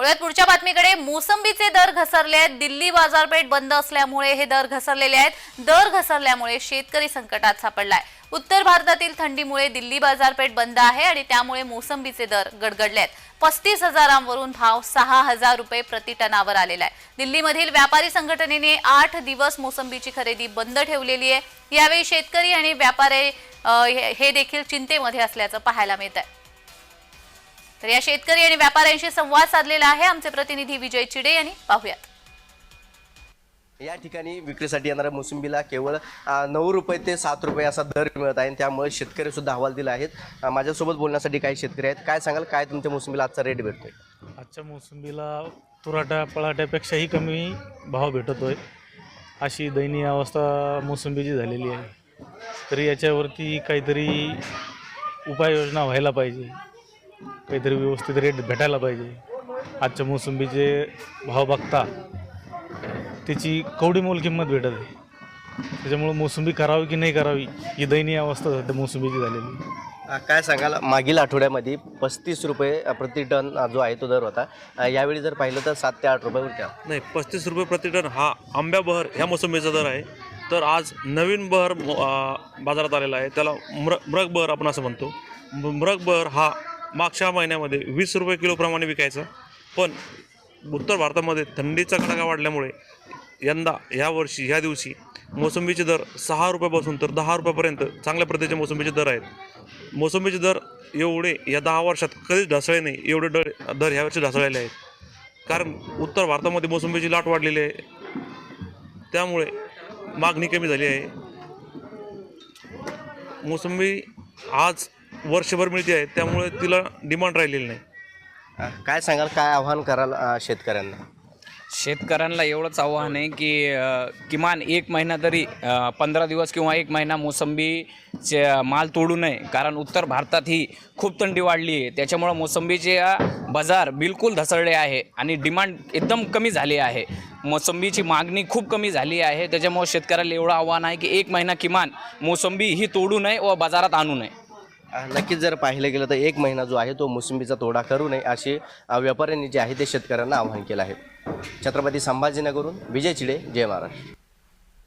वळूयात पुढच्या बातमीकडे मोसंबीचे दर घसरले आहेत. दिल्ली बाजारपेठ बंद असल्यामुळे हे दर घसरलेले आहेत. दर घसरल्यामुळे शेतकरी संकटात सापडलाय. उत्तर भारतातील थंडीमुळे दिल्ली बाजारपेठ बंद आहे आणि त्यामुळे मोसंबीचे दर गडगडले आहेत. पस्तीस हजारांवरून भाव सहा हजार रुपये प्रति टनावर आलेला आहे. दिल्लीमधील व्यापारी संघटनेने आठ दिवस मोसंबीची खरेदी बंद ठेवलेली आहे. यावेळी शेतकरी आणि व्यापारी हे हे देखील चिंतेमध्ये असल्याचं पाहायला मिळत आहे तर या शेतकरी आणि व्यापाऱ्यांशी संवाद साधलेला आहे. आमचे प्रतिनिधी विजय चिडे यांनी पाहुयात. या ठिकाणी विक्रीसाठी येणाऱ्या मोसंबीला केवळ अ, नऊ रुपये ते सात रुपये असा दर मिळत आहे आणि त्यामुळे शेतकरी सुद्धा अहवाल दिला आहेत. माझ्यासोबत बोलण्यासाठी काही शेतकरी आहेत. काय सांगाल? काय तुमच्या मोसंबीला आजचा रेट भेटतोय? आजच्या मोसंबीला तुराट्या पळाट्यापेक्षाही कमी भाव भेटतोय. अशी दयनीय अवस्था मोसंबीची झालेली आहे. तरी याच्यावरती काहीतरी उपाययोजना व्हायला पाहिजे. काहीतरी व्यवस्थित रेट भेटायला पाहिजे. आजच्या मोसंबीचे भाव बघता त्याची कवडी मोल किंमत भेटत आहे. त्याच्यामुळं मोसंबी करावी की नाही करावी ही दयनीय अवस्था सध्या मोसंबीची झालेली काय सांगाल? मागील आठवड्यामध्ये पस्तीस रुपये प्रति टन जो आहे तो दर होता. यावेळी जर पाहिलं तर सात ते आठ रुपये होत्या नाही पस्तीस रुपये प्रति टन हा आंब्या बहर ह्या मोसंबीचा दर आहे. तर आज नवीन बहर मो- अं, बाजारात आलेला आहे. त्याला म्र मृग बहर आपण असं म्हणतो. म- मृग बहर हा मागच्या महिन्यामध्ये वीस रुपये किलोप्रमाणे विकायचं. पण उत्तर भारतामध्ये थंडीचा कडाका वाढल्यामुळे यंदा ह्या वर्षी ह्या दिवशी मोसंबीचे दर सहा रुपयापासून तर दहा रुपयापर्यंत चांगल्या प्रतीचे मोसंबीचे दर आहेत. मोसंबीचे दर एवढे या दहा वर्षात कधीच ढासळले नाही एवढे दर दर ह्या वर्षी ढासळलेले आहेत. कारण उत्तर भारतामध्ये मोसंबीची लाट वाढलेली आहे. त्यामुळे मागणी कमी झाली आहे. मोसंबी आज वर्षभर मिळते आहे त्यामुळे तिला डिमांड राहिलेली नाही. काय सांगाल काय आव्हान कराल अ, शेतकऱ्यांना? शेतकऱ्यांना एवढंच आव्हान आहे की अ, किमान एक महिना तरी पंधरा दिवस किंवा एक महिना मोसंबीचे माल तोडू नये कारण उत्तर भारतात ही खूप थंडी वाढली आहे. त्याच्यामुळं मोसंबीचे अ, बाजार बिलकुल ढसळले आहे आणि डिमांड एकदम कमी झाली आहे. मोसंबीची मागणी खूप कमी झाली आहे. त्याच्यामुळं शेतकऱ्याला एवढं आव्हान आहे की एक महिना किमान मोसंबी ही तोडू नये व बाजारात आणू नये. नक्कीच जर पाहिलं गेलं तर एक महिना जो आहे तो मोसंबीचा तोडा करू नये असे व्यापाऱ्यांनी जे आहे ते शेतकऱ्यांना आवाहन केलं आहे. छत्रपती संभाजीनगरहून विजय चिडे जय महाराष्ट्र.